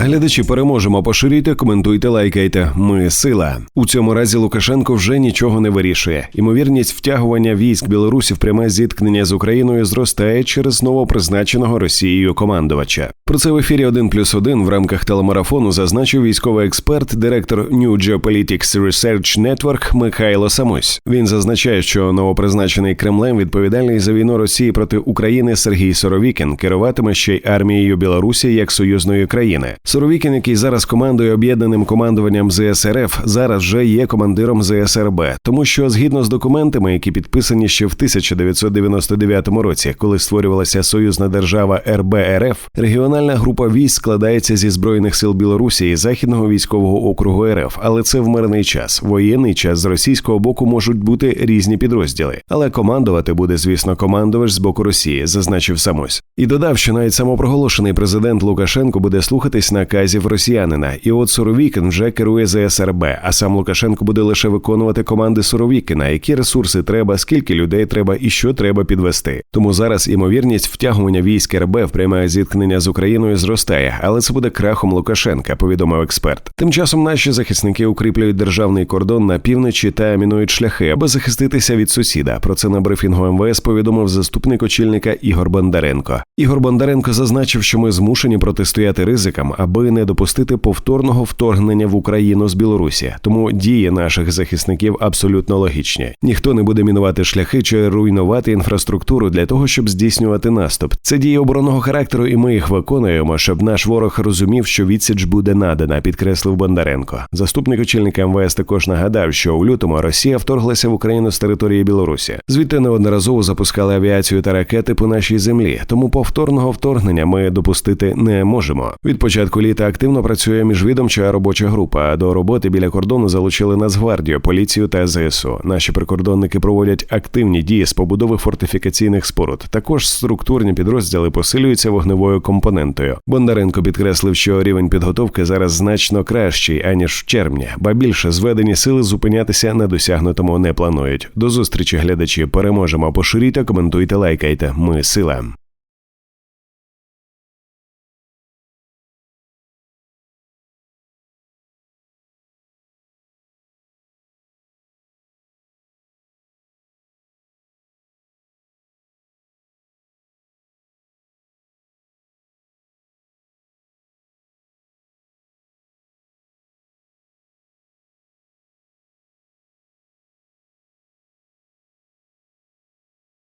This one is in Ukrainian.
Глядачі переможемо. Поширюйте, коментуйте, лайкайте. Ми сила. У цьому разі Лукашенко вже нічого не вирішує. Імовірність втягування військ Білорусі в пряме зіткнення з Україною зростає через новопризначеного Росією командувача. Про це в ефірі 1 плюс 1 в рамках телемарафону зазначив військовий експерт, директор New Geopolitics Research Network Михайло Самось. Він зазначає, що новопризначений Кремлем відповідальний за війну Росії проти України Сергій Соровікін керуватиме ще й армією Білорусі як союзної країни. Соровікін, який зараз командує об'єднаним командуванням ЗСРФ, зараз вже є командиром ЗСРБ, тому що згідно з документами, які підписані ще в 1999 році, коли створювалася союзна держава РБРФ, регіональна група військ складається зі збройних сил Білорусі і західного військового округу РФ, але це в мирний час. Воєнний час з російського боку можуть бути різні підрозділи, але командувати буде, звісно, командувач з боку Росії, зазначив Самось. І додав, що навіть самопроголошений президент Лукашенко буде слухатись наказів росіянина. І от Суровікін вже керує ЗСРБ, а сам Лукашенко буде лише виконувати команди Суровікіна, які ресурси треба, скільки людей треба і що треба підвести. Тому зараз імовірність втягування військ РБ в пряме зіткнення з Україною зростає, але це буде крахом Лукашенка, повідомив експерт. Тим часом наші захисники укріплюють державний кордон на півночі та мінують шляхи, аби захиститися від сусіда. Про це на брифінгу МВС повідомив заступник очільника Ігор Бондаренко. Ігор Бондаренко зазначив, що ми змушені протистояти ризикам, аби не допустити повторного вторгнення в Україну з Білорусі. Тому дії наших захисників абсолютно логічні. Ніхто не буде мінувати шляхи чи руйнувати інфраструктуру для того, щоб здійснювати наступ. Це дії оборонного характеру, і ми їх виконуємо, щоб наш ворог розумів, що відсіч буде надана, підкреслив Бондаренко. Заступник очільника МВС також нагадав, що у лютому Росія вторглася в Україну з території Білорусі. Звідти неодноразово запускали авіацію та ракети по нашій землі. Тому повторного вторгнення ми допустити не можемо. Від початку літа активно працює міжвідомча робоча група. До роботи біля кордону залучили Нацгвардію, поліцію та ЗСУ. Наші прикордонники проводять активні дії з побудови фортифікаційних споруд. Також структурні підрозділи посилюються вогневою компонентою. Бондаренко підкреслив, що рівень підготовки зараз значно кращий аніж в червні, ба більше зведені сили зупинятися на досягнутому не планують. До зустрічі, глядачі. Переможемо. Поширюйте, коментуйте, лайкайте. Ми сила.